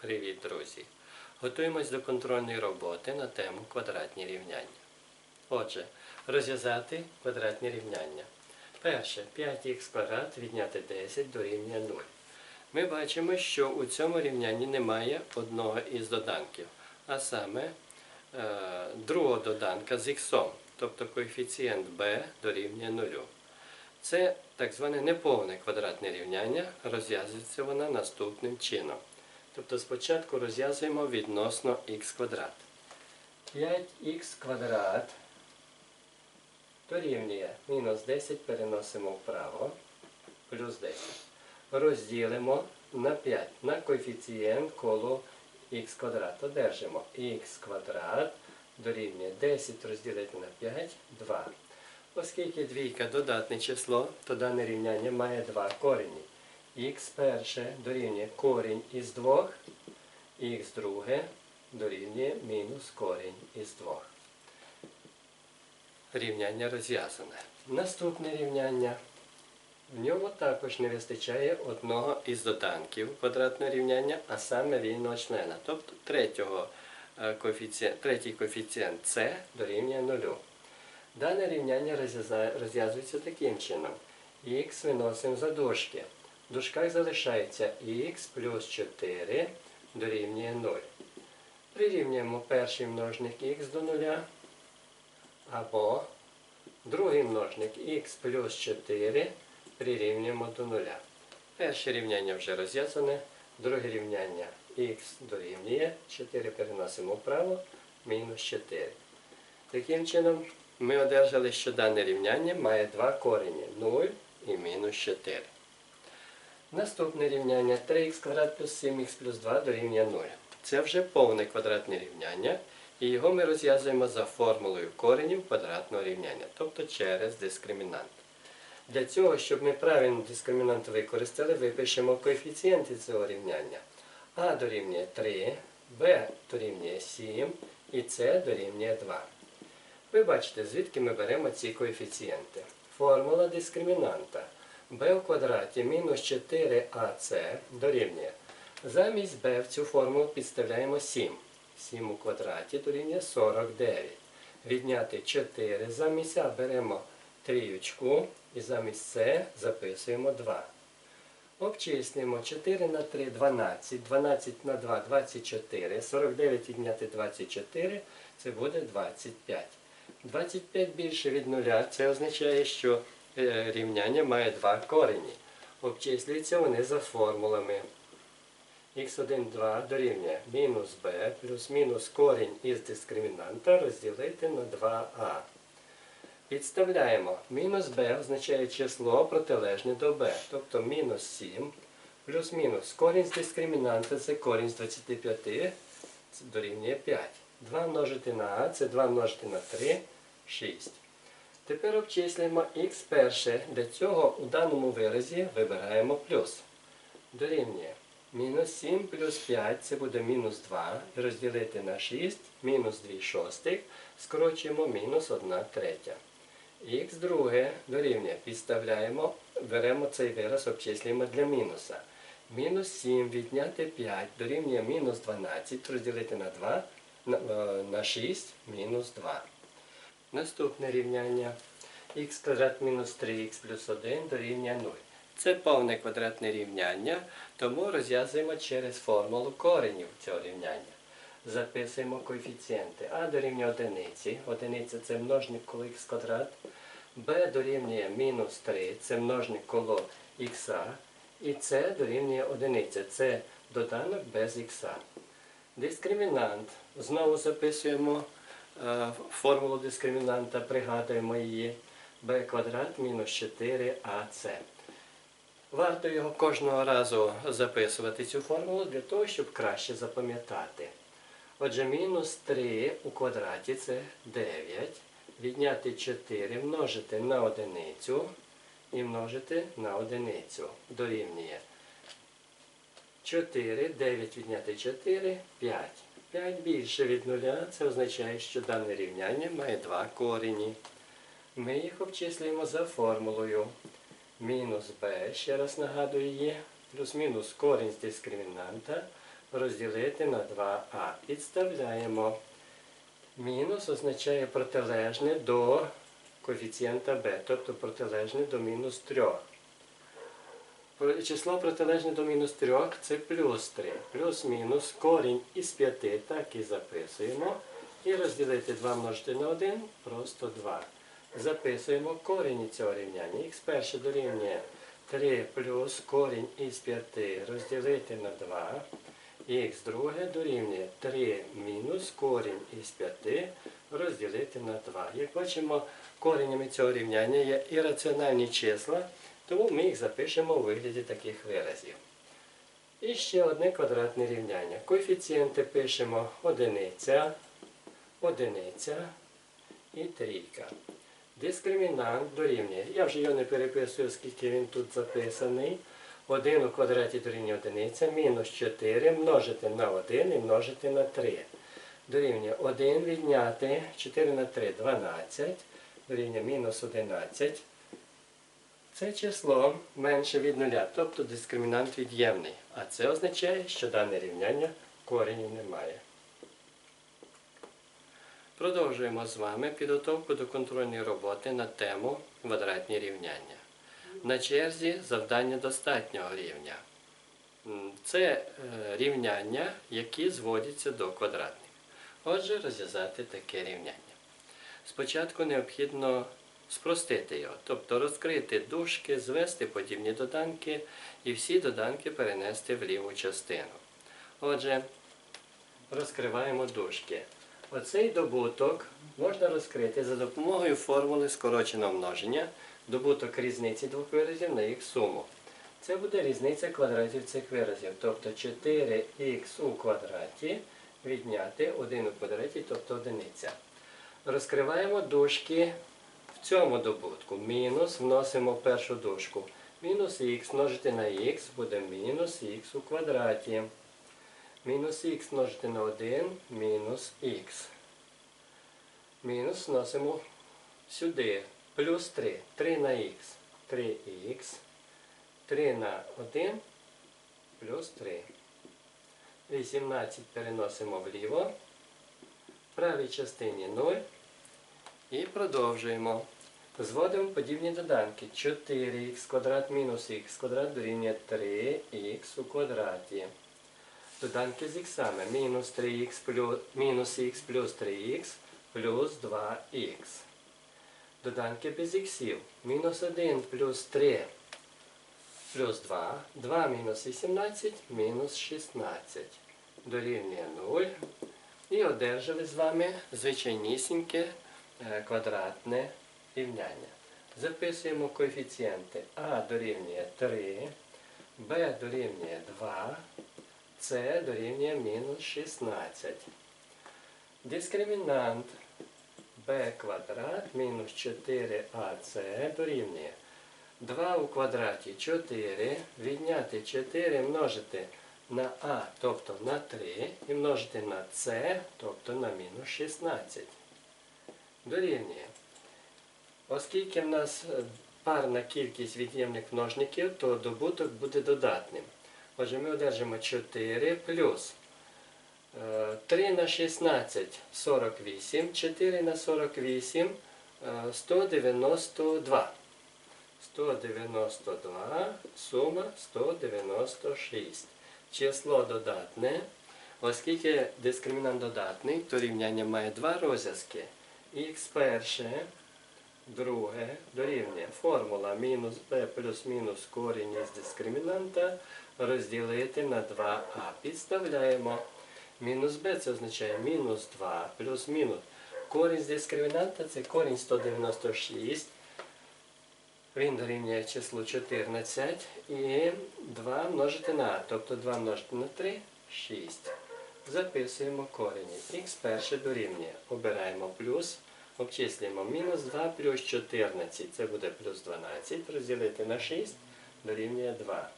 Привіт, друзі! Готуємось до контрольної роботи на тему квадратні рівняння. Отже, розв'язати квадратні рівняння. Перше, 5х квадрат відняти 10 дорівнює 0. Ми бачимо, що у цьому рівнянні немає одного із доданків, а саме е, другого доданка з х, тобто коефіцієнт b дорівнює 0. Це так зване неповне квадратне рівняння, розв'язується воно наступним чином. Тобто спочатку розв'язуємо відносно х квадрат. 5х квадрат дорівнює мінус 10 переносимо вправо, плюс 10. Розділимо на 5 на коефіцієнт коло х квадрат. Одержимо х квадрат дорівнює 10 розділити на 5 2. Оскільки двійка додатне число, то дане рівняння має два корені. Х перше дорівнює корінь із двох, х друге дорівнює мінус корінь із двох. Рівняння розв'язане. Наступне рівняння. В ньому також не вистачає одного із доданків квадратного рівняння, а саме вільного члена, тобто третього е, коефіцієнт, третій коефіцієнт c дорівнює нулю. Дане рівняння розв'язується таким чином. х виносимо за дужки. В дужках залишається х плюс 4 дорівнює 0. Прирівнюємо перший множник х до нуля, або другий множник х плюс 4 прирівнюємо до нуля. Перше рівняння вже розв'язане, друге рівняння х дорівнює 4 переносимо вправо, мінус 4. Таким чином, ми одержали, що дане рівняння має два корені 0 і мінус 4. Наступне рівняння 3х квадрат плюс 7х плюс 2 дорівнює 0. Це вже повне квадратне рівняння, і його ми розв'язуємо за формулою коренів квадратного рівняння, тобто через дискримінант. Для цього, щоб ми правильно дискримінант використали, випишемо коефіцієнти цього рівняння. А дорівнює 3, Б дорівнює 7 і С дорівнює 2. Ви бачите, звідки ми беремо ці коефіцієнти. Формула дискримінанта b в квадраті мінус 4ac дорівнює. Замість b в цю формулу підставляємо 7. 7 у квадраті дорівнює 49. Відняти 4 замість а беремо трієчку і замість c записуємо 2. Обчислюємо 4 на 3 12, 12 на 2 24, 49 відняти 24 це буде 25. 25 більше від нуля, це означає, що рівняння має два корені. Обчислюються вони за формулами. х1, 2 дорівнює мінус b плюс мінус корінь із дискримінанта розділити на 2а. Підставляємо. Мінус b означає число протилежне до b, тобто мінус 7 плюс мінус корінь з дискримінанта це корінь з 25 це дорівнює 5. 2 множити на а це 2 множити на 3 6. Тепер обчислюємо х перше. Для цього у даному виразі вибираємо плюс. Дорівнює мінус 7 плюс 5 це буде мінус 2. І розділити на 6, мінус 2 шостих, скорочуємо мінус 1 третя. Х друге дорівнює, підставляємо, беремо цей вираз, обчислюємо для мінуса. Мінус 7 відняти 5 дорівнює мінус 12, розділити на 2, на, е, на 6, мінус 2. Наступне рівняння х квадрат мінус 3х плюс 1 дорівнює 0. Це повне квадратне рівняння, тому розв'язуємо через формулу коренів цього рівняння. Записуємо коефіцієнти. А дорівнює одиниці. Одиниця це множник коло х квадрат. b дорівнює мінус 3, це множник коло х. І c дорівнює одиниця. Це доданок без х. Дискримінант. Знову записуємо формулу дискримінанта, пригадуємо її. b квадрат мінус 4ac. Варто його кожного разу записувати цю формулу для того, щоб краще запам'ятати. Отже, мінус 3 у квадраті це 9. Відняти 4 множити на одиницю і множити на одиницю. Дорівнює 4, 9 відняти 4, 5. 5 більше від нуля, це означає, що дане рівняння має два корені. Ми їх обчислюємо за формулою. Мінус b, ще раз нагадую, є, плюс-мінус корінь з дискримінанта розділити на 2а. Підставляємо. Мінус означає протилежне до коефіцієнта b, тобто протилежне до мінус 3. Число протилежне до мінус 3 це плюс 3. Плюс-мінус корінь із 5 так і записуємо. І розділити 2 множити на 1 просто 2. Записуємо корінь цього рівняння. Х перше дорівнює 3 плюс корінь із 5 розділити на 2. Х друге дорівнює 3 мінус корінь із 5 розділити на 2. Як бачимо, коренями цього рівняння є ірраціональні числа, тому ми їх запишемо у вигляді таких виразів. І ще одне квадратне рівняння. Коефіцієнти пишемо одиниця, одиниця і трійка. Дискримінант дорівнює. Я вже його не переписую, оскільки він тут записаний. 1 у квадраті дорівнює одиниця, мінус 4 множити на 1 і множити на 3. Дорівнює 1 відняти 4 на 3 12, дорівнює мінус 11. Це число менше від нуля, тобто дискримінант від'ємний. А це означає, що дане рівняння коренів немає. Продовжуємо з вами підготовку до контрольної роботи на тему квадратні рівняння. На черзі завдання достатнього рівня. Це е, рівняння, які зводяться до квадратних. Отже, розв'язати таке рівняння. Спочатку необхідно спростити його, тобто розкрити дужки, звести подібні доданки і всі доданки перенести в ліву частину. Отже, розкриваємо дужки. Оцей добуток можна розкрити за допомогою формули скороченого множення, добуток різниці двох виразів на їх суму. Це буде різниця квадратів цих виразів, тобто 4х у квадраті відняти 1 у квадраті, тобто одиниця. Розкриваємо дужки в цьому добутку. Мінус вносимо першу дужку. Мінус х множити на х буде мінус х у квадраті. Мінус х множити на 1 мінус х. Мінус вносимо сюди. Плюс 3. 3 на х. 3х. 3 на 1 плюс 3. 18 переносимо вліво. В правій частині 0. І продовжуємо. Зводимо подібні доданки. 4х квадрат мінус х квадрат дорівнює 3х у квадраті. Доданки з іксами. Мінус 3х плюс, плюс 3х плюс 2х. Доданки без іксів. Мінус 1 плюс 3 плюс 2. 2 мінус 18 мінус 16. Дорівнює 0. І одержали з вами звичайнісіньке квадратне рівняння. Записуємо коефіцієнти А дорівнює 3, Б дорівнює 2, С дорівнює мінус 16. Дискримінант b квадрат мінус 4ac дорівнює 2 у квадраті 4, відняти 4 множити на а, тобто на 3, і множити на c, тобто на мінус 16. Дорівнює. Оскільки в нас е, парна кількість від'ємних множників, то добуток буде додатним. Отже, ми одержимо 4 плюс е, 3 на 16 48, 4 на 48 е, 192. 192, сума 196. Число додатне. Оскільки дискримінант додатний, то рівняння має два розв'язки. Х перше, друге дорівнює формула мінус b плюс мінус корінь із дискримінанта розділити на 2а. Підставляємо. Мінус b це означає мінус 2 плюс мінус. Корінь з дискримінанта це корінь 196. Він дорівнює числу 14 і 2 множити на а, тобто 2 множити на 3 6. Записуємо корені. Х перше дорівнює. Обираємо плюс, обчислюємо мінус 2 плюс 14, це буде плюс 12, розділити на 6 дорівнює 2.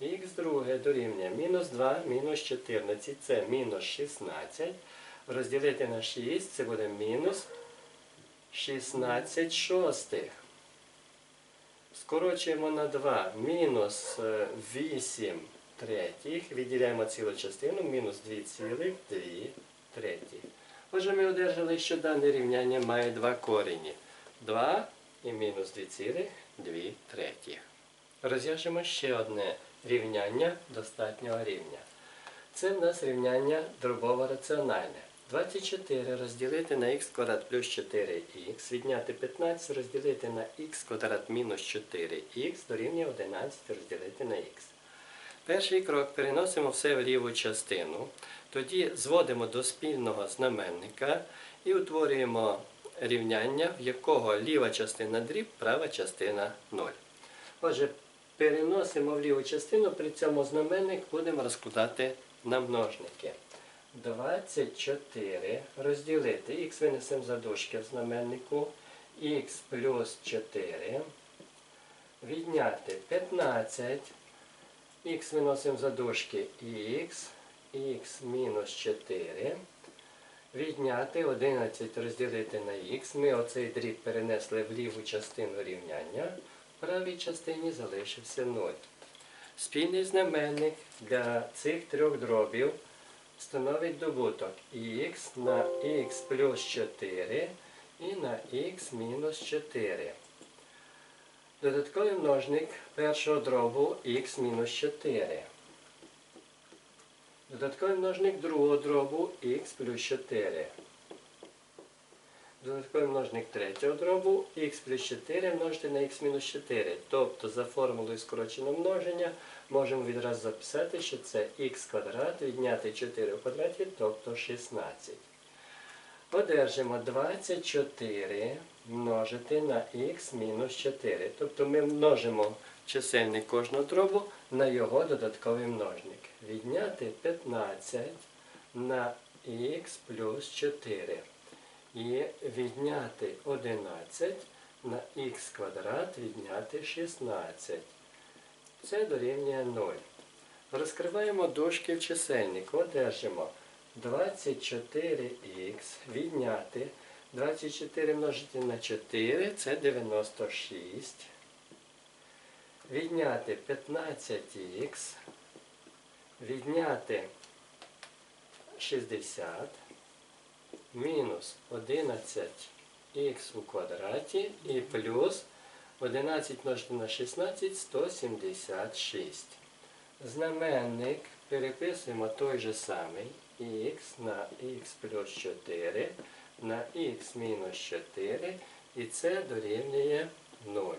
Х друге дорівнює мінус 2 мінус 14, це мінус 16. Розділити на 6, це буде мінус 16 шостих. Скорочуємо на 2. Мінус е, 8 третіх. Відділяємо цілу частину мінус 2,2 третіх. Отже, ми одержали, що дане рівняння має два корені. 2 і мінус 2,2 третіх. Розв'яжемо ще одне рівняння достатнього рівня. Це в нас рівняння дробово-раціональне. 24 розділити на х квадрат плюс 4х, відняти 15 розділити на х квадрат мінус 4х дорівнює 11 розділити на х. Перший крок переносимо все в ліву частину, тоді зводимо до спільного знаменника і утворюємо рівняння, в якого ліва частина дріб, права частина 0. Отже, переносимо в ліву частину, при цьому знаменник будемо розкладати на множники. 24 розділити, х винесемо за дужки в знаменнику, х плюс 4, відняти 15, х виносимо за дужки х, х мінус 4, відняти 11 розділити на х. Ми оцей дріб перенесли в ліву частину рівняння, в правій частині залишився 0. Спільний знаменник для цих трьох дробів становить добуток х на х плюс 4 і на х мінус 4. Додатковий множник першого дробу х-4. Додатковий множник другого дробу х плюс 4. Додатковий множник третього дробу х плюс 4 множити на х мінус 4. Тобто за формулою скороченого множення можемо відразу записати, що це х квадрат відняти 4 в квадраті, тобто 16. Одержимо 24 множити на х мінус 4. Тобто ми множимо чисельник кожного дробу на його додатковий множник. Відняти 15 на х плюс 4. І відняти 11 на х квадрат відняти 16. Це дорівнює 0. Розкриваємо дужки в чисельнику. Одержимо 24х відняти 24 множити на 4 це 96. Відняти 15х. Відняти 60 мінус 11х у квадраті і плюс 11 множити на 16 176. Знаменник переписуємо той же самий х на х плюс 4 на х мінус 4 і це дорівнює 0.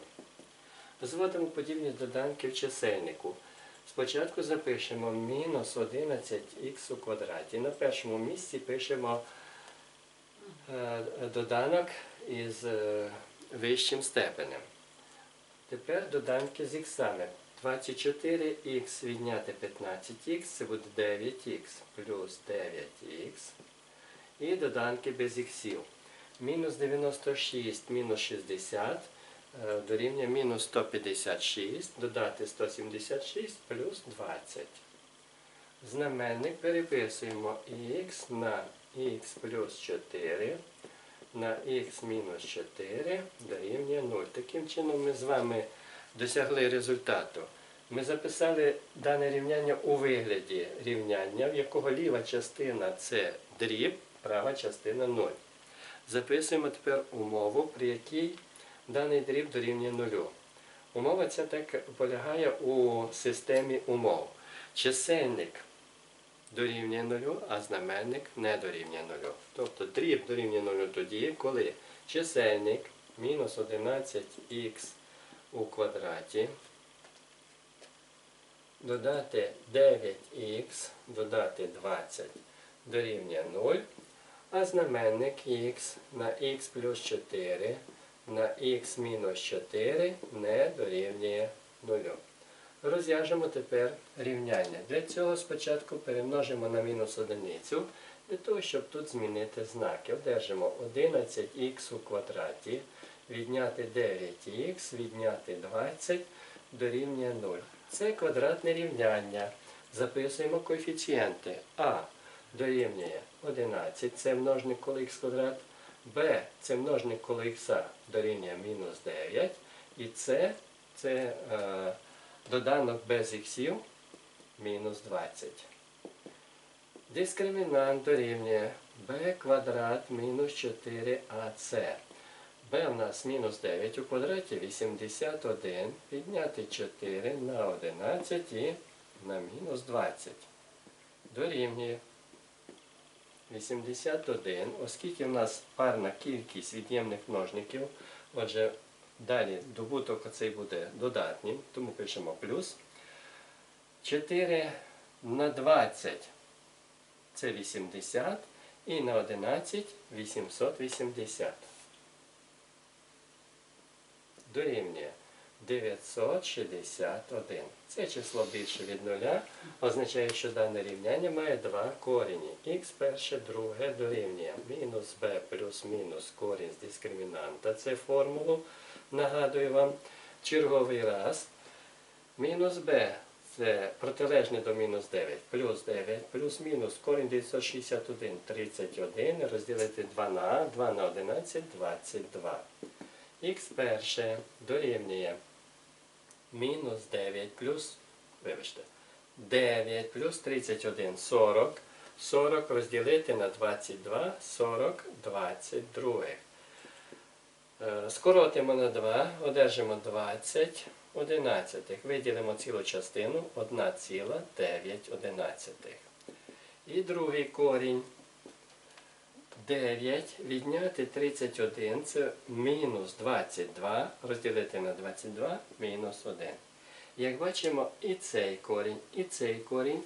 Зводимо подібні доданки в чисельнику. Спочатку запишемо мінус 11х у квадраті. На першому місці пишемо е, доданок із е, вищим степенем. Тепер доданки з іксами. 24х відняти 15х, це буде 9х плюс 9х. І доданки без іксів. Мінус 96 мінус 60 е, дорівнює мінус 156, додати 176 плюс 20. Знаменник переписуємо х на х плюс 4 на х мінус 4 дорівнює 0. Таким чином ми з вами досягли результату. Ми записали дане рівняння у вигляді рівняння, в якого ліва частина це дріб, права частина 0. Записуємо тепер умову, при якій даний дріб дорівнює 0. Умова ця так полягає у системі умов. Чисельник дорівнює 0, а знаменник не дорівнює 0. Тобто дріб дорівнює 0 тоді, коли чисельник мінус 11х у квадраті, додати 9х, додати 20 дорівнює 0, а знаменник х на х плюс 4 на х мінус 4 не дорівнює 0. Розв'яжемо тепер рівняння. Для цього спочатку перемножимо на мінус одиницю, для того, щоб тут змінити знаки. Одержимо 11х у квадраті, відняти 9х, відняти 20 дорівнює 0. Це квадратне рівняння. Записуємо коефіцієнти. А дорівнює 11, це множник коло х квадрат. Б це множник коло х дорівнює мінус 9. І С це е, доданок без іксів мінус 20. Дискримінант дорівнює b квадрат мінус 4ac. B в нас мінус 9 у квадраті 81. Підняти 4 на 11 і на мінус 20. Дорівнює 81, оскільки в нас парна кількість від'ємних множників, отже, далі добуток оцей буде додатнім, тому пишемо плюс. 4 на 20 це 80 і на 11 880. Дорівнює 961. Це число більше від нуля, означає, що дане рівняння має два корені. Х перше, друге дорівнює мінус b плюс мінус корінь з дискримінанта. Це формулу. Нагадую вам, черговий раз. Мінус b це протилежне до мінус 9, плюс 9, плюс мінус корінь 961, 31, розділити 2 на а, 2 на 11, 22. Х перше дорівнює мінус 9 плюс, вибачте, 9 плюс 31, 40. 40 розділити на 22, 40, 22. Е, Скоротимо на 2, одержимо 20 одинадцятих. Виділимо цілу частину 1,9 одинадцятих. І другий корінь 9 відняти 31 це мінус 22 розділити на 22 мінус 1. Як бачимо, і цей корінь, і цей корінь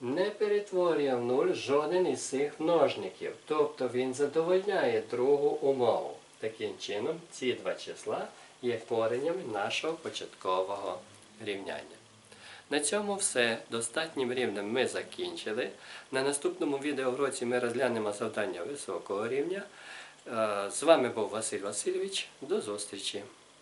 не перетворює в нуль жоден із цих множників. Тобто він задовольняє другу умову. Таким чином, ці два числа є коренями нашого початкового рівняння. На цьому все. Достатнім рівнем ми закінчили. На наступному відеоуроці ми розглянемо завдання високого рівня. Е, З вами був Василь Васильович. До зустрічі!